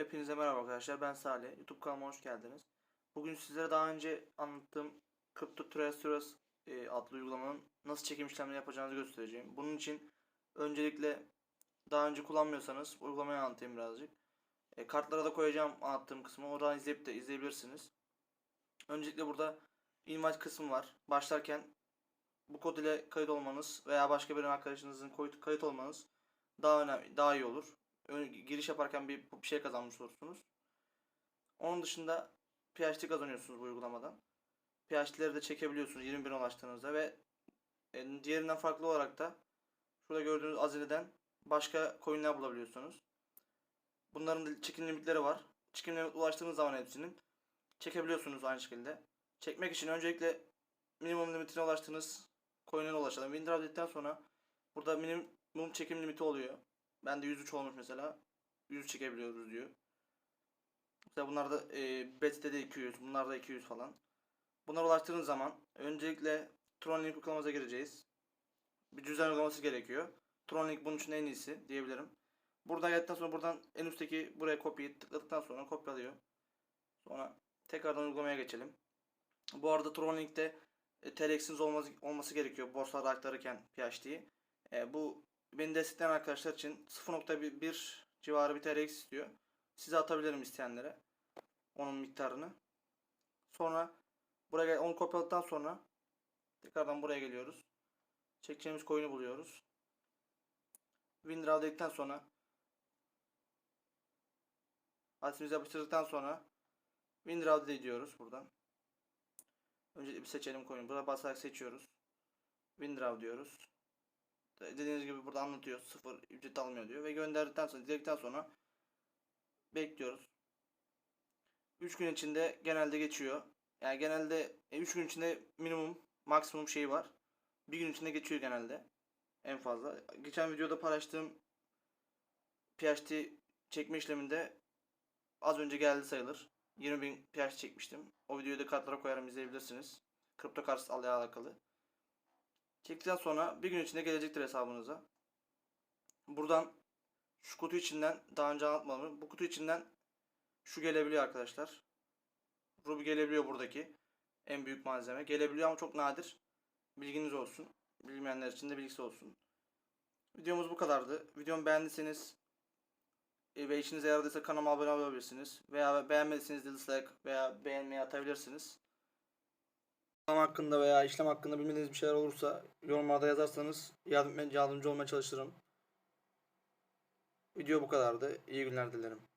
Hepinize merhaba arkadaşlar. Ben Salih. YouTube kanalıma hoş geldiniz. Bugün sizlere daha önce anlattığım Crypto Tracers e, adlı uygulamanın nasıl çekim işlemleri yapacağınızı göstereceğim. Bunun için öncelikle daha önce kullanmıyorsanız uygulamayı anlatayım birazcık. E, kartlara da koyacağım anlattığım kısmı. Oradan izleyip de izleyebilirsiniz. Öncelikle burada invite kısmı var. Başlarken bu kod ile kayıt olmanız veya başka bir arkadaşınızın kayıt olmanız daha önemli, daha iyi olur. Giriş yaparken bir, bir şey kazanmış olursunuz. Onun dışında PHT kazanıyorsunuz bu uygulamadan. PHT'leri de çekebiliyorsunuz 21 ulaştığınızda ve e, diğerinden farklı olarak da şurada gördüğünüz Azile'den başka coinler bulabiliyorsunuz. Bunların çekim limitleri var. Çekim limit ulaştığınız zaman hepsinin çekebiliyorsunuz aynı şekilde. Çekmek için öncelikle minimum limitine ulaştığınız coin'e ulaşalım. Dedikten sonra burada minimum çekim limiti oluyor. Bende 103 olmuş mesela. 100 çekebiliyoruz diyor. Mesela bunlar da e, Bet'te de 200, bunlar da 200 falan. Bunlara ulaştığınız zaman öncelikle Tronlink uygulamamıza gireceğiz. Bir düzen uygulaması gerekiyor. Tronlink bunun için en iyisi diyebilirim. Buradan geldikten sonra buradan en üstteki buraya kopyayı tıkladıktan sonra kopyalıyor. Sonra tekrardan uygulamaya geçelim. Bu arada Tronlink'te e, TRX'iniz olması, olması gerekiyor borsalarda aktarırken PHT'yi. E, bu beni destekleyen arkadaşlar için 0.1 civarı bir TRX istiyor. Size atabilirim isteyenlere. Onun miktarını. Sonra buraya onu kopyaladıktan sonra tekrardan buraya geliyoruz. Çekeceğimiz coin'i buluyoruz. WinRAR dedikten sonra adresimizi yapıştırdıktan sonra WinRAR diyoruz buradan. Öncelikle bir seçelim coin'i. Burada basarak seçiyoruz. WinRAR diyoruz. Dediğiniz gibi burada anlatıyor. Sıfır ücret almıyor diyor. Ve gönderdikten sonra, diledikten sonra bekliyoruz. 3 gün içinde genelde geçiyor. Yani genelde 3 gün içinde minimum maksimum şey var. Bir gün içinde geçiyor genelde. En fazla. Geçen videoda paylaştığım PHT çekme işleminde az önce geldi sayılır. 20.000 PHT çekmiştim. O videoyu da kartlara koyarım izleyebilirsiniz. Kripto kart alakalı. Çektikten sonra bir gün içinde gelecektir hesabınıza. Buradan şu kutu içinden daha önce anlatmadım. Bu kutu içinden şu gelebiliyor arkadaşlar. Ruby gelebiliyor buradaki. En büyük malzeme. Gelebiliyor ama çok nadir. Bilginiz olsun. Bilmeyenler için de bilgisi olsun. Videomuz bu kadardı. Videomu beğendiyseniz ve işinize yaradıysa kanalıma abone olabilirsiniz. Veya beğenmediyseniz dislike veya beğenmeyi atabilirsiniz. Hakkında veya işlem hakkında bilmediğiniz bir şeyler olursa yorumlarda yazarsanız yardım, yardımcı olmaya çalışırım. Video bu kadardı. İyi günler dilerim.